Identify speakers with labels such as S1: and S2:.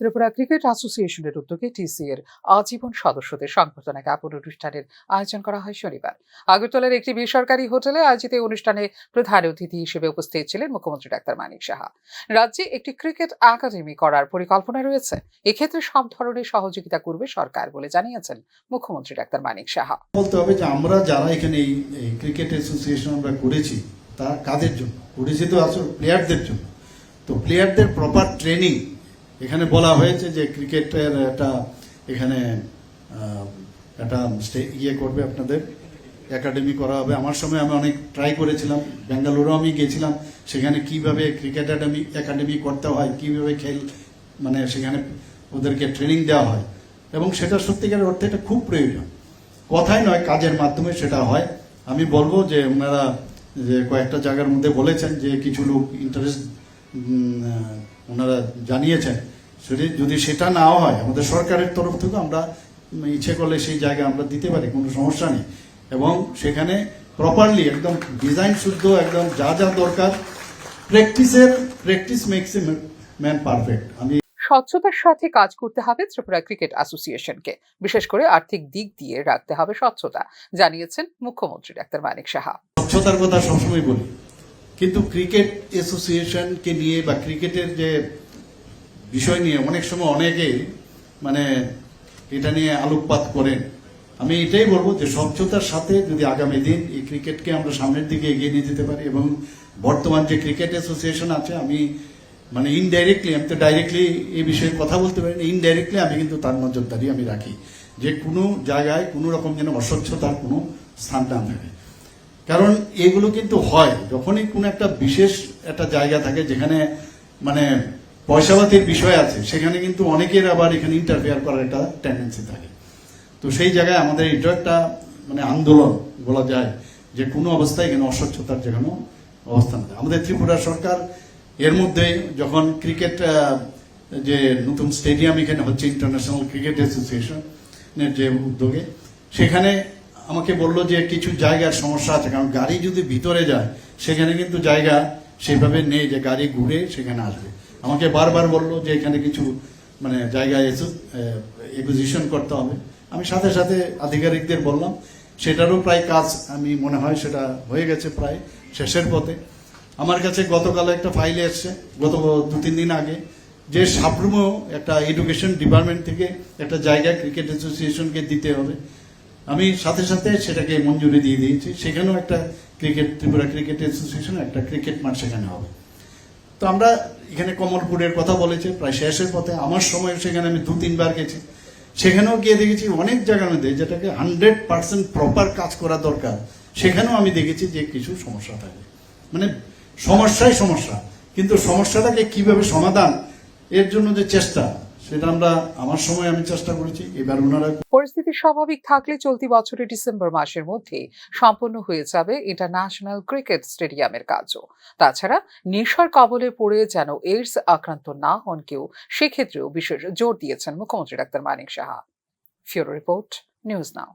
S1: Tripura cricket অ্যাসোসিয়েশনের উদ্যোগে TC এর আজীবন সদস্যদের সংবর্ধনা জ্ঞাপন অনুষ্ঠানের আয়োজন করা হয় শনিবার। আগরতলার একটি বেসরকারি হোটেলে আয়োজিত অনুষ্ঠানে প্রধান অতিথি হিসেবে উপস্থিত ছিলেন মুখ্যমন্ত্রী ডাক্তার মানিক সাহা। রাজ্যে একটি ক্রিকেট একাডেমি করার পরিকল্পনা রয়েছে। এক্ষেত্রে সব ধরনের সহযোগিতা করবে সরকার বলে জানিয়েছেন মুখ্যমন্ত্রী ডাক্তার মানিক সাহা।
S2: বলতে হবে যে আমরা যারা এখানে ক্রিকেট অ্যাসোসিয়েশন আমরা করেছি, তা কাদের জন্য? করেছি তো আসলে প্লেয়ারদের জন্য। তো প্লেয়ারদের প্রপার ট্রেনিং এখানে বলা হয়েছে যে ক্রিকেটের একটা এখানে একটা ইয়ে করবে আপনাদের, একাডেমি করা হবে। আমার সময় আমি অনেক ট্রাই করেছিলাম, বেঙ্গালুরু আমি গেছিলাম, সেখানে কীভাবে ক্রিকেট একাডেমি একাডেমি করতে হয়, কীভাবে খেল মানে সেখানে ওদেরকে ট্রেনিং দেওয়া হয়। এবং সেটা সত্যিকারের অর্থে এটা খুব প্রয়োজন। কথাই নয়, কাজের মাধ্যমে সেটা হয়। আমি বলব যে ওনারা যে কয়েকটা জায়গার মধ্যে বলেছেন যে কিছু লোক ইন্টারেস্ট ওনারা জানিয়েছেন যদি যদি সেটা নাও হয় আমাদের সরকারের তরফ থেকে আমরা ইচ্ছে করলে সেই জায়গা আমরা দিতে পারি কোনো সমস্যা নেই। এবং সেখানে প্রপারলি একদম ডিজাইন শুদ্ধ একদম যা যা দরকার প্র্যাকটিসের প্র্যাকটিস মেক্স ম্যান পারফেক্ট আমি
S1: স্বচ্ছতার সাথে কাজ করতে হবে ত্রিপুরা ক্রিকেট অ্যাসোসিয়েশনকে। বিশেষ করে আর্থিক দিক দিয়ে রাখতে হবে স্বচ্ছতা জানিয়েছেন মুখ্যমন্ত্রী ডাক্তার মানিক সাহা।
S2: স্বচ্ছতার কথা সবসময় বলি। কিন্তু ক্রিকেট অ্যাসোসিয়েশনকে নিয়ে বা ক্রিকেটের যে বিষয় নিয়ে অনেক সময় অনেকে মানে এটা নিয়ে আলোকপাত করেন। আমি এটাই বলব যে স্বচ্ছতার সাথে যদি আগামী দিন এই ক্রিকেটকে আমরা সামনের দিকে এগিয়ে নিয়ে যেতে পারি এবং বর্তমান যে ক্রিকেট অ্যাসোসিয়েশন আছে, আমি মানে ইনডাইরেক্টলি আমি তো ডাইরেক্টলি এই বিষয়ে কথা বলতে পারি না ইনডাইরেক্টলি আমি কিন্তু তার নজরদারি আমি রাখি যে কোনো জায়গায় কোনো রকম যেন অস্বচ্ছতার কোনো স্থান না থাকে। কারণ এগুলো কিন্তু হয় যখনই কোনো একটা বিশেষ একটা জায়গা থাকে যেখানে মানে পয়সাপাতির বিষয় আছে, সেখানে কিন্তু অনেকের আবার এখানে ইন্টারফেয়ার করার একটা টেন্ডেন্সি থাকে তো সেই জায়গায় আমাদের এটা একটা মানে আন্দোলন বলা যায় যে কোনো অবস্থায় এখানে অস্বচ্ছতার যে কোনো অবস্থা না থাকে। আমাদের ত্রিপুরা সরকার এর মধ্যে যখন ক্রিকেট যে নতুন স্টেডিয়াম এখানে হচ্ছে ইন্টারন্যাশনাল ক্রিকেট অ্যাসোসিয়েশনের যে উদ্যোগে, সেখানে আমাকে বলল যে কিছু জায়গার সমস্যা আছে, কারণ গাড়ি যদি ভিতরে যায়, সেখানে কিন্তু জায়গা সেভাবে নেই যে গাড়ি ঘুরে সেখানে আসবে। আমাকে বারবার বলল যে এখানে কিছু মানে জায়গা একুজিশন করতে হবে। আমি সাথে সাথে আধিকারিকদের বললাম, সেটারও প্রায় কাজ আমি মনে হয় সেটা হয়ে গেছে প্রায় শেষের পথে। আমার কাছে গতকাল একটা ফাইল এসছে, গত দু, তিন দিন আগে, যে সাপ্রুমও একটা এডুকেশন ডিপার্টমেন্ট থেকে একটা জায়গা ক্রিকেট অ্যাসোসিয়েশনকে দিতে হবে। আমি সাথে সাথে সেটাকে মঞ্জুরি দিয়ে দিয়েছি। সেখানেও একটা ক্রিকেট, ত্রিপুরা ক্রিকেট অ্যাসোসিয়েশন, একটা ক্রিকেট মাঠ সেখানে হবে। তো আমরা এখানে কমলপুরের কথা বলেছে, প্রায় শেষের পথে। আমার সময় সেখানে আমি দু, তিনবার গেছি। সেখানেও গিয়ে দেখেছি অনেক জায়গার মধ্যে যেটাকে হান্ড্রেড পার্সেন্ট প্রপার কাজ করা দরকার, সেখানেও আমি দেখেছি যে কিছু সমস্যা থাকে। মানে সমস্যাই সমস্যা, কিন্তু সমস্যাটাকে কীভাবে সমাধান, এর জন্য যে চেষ্টা সেটা আমরা আমার সময় আমি চেষ্টা করেছি, এবার ওনারা
S1: পরিস্থিতি স্বাভাবিক থাকলে চলতি বছরের ডিসেম্বর মাসের মধ্যে সম্পন্ন হয়ে যাবে ইন্টারন্যাশনাল ক্রিকেট স্টেডিয়ামের কাজও। তাছাড়া নেশার কবলে পড়ে যেন এইডস আক্রান্ত না হন কেউ, সেক্ষেত্রেও বিশেষ জোর দিয়েছেন মুখ্যমন্ত্রী doctor Manik Saha. Bureau report, news now.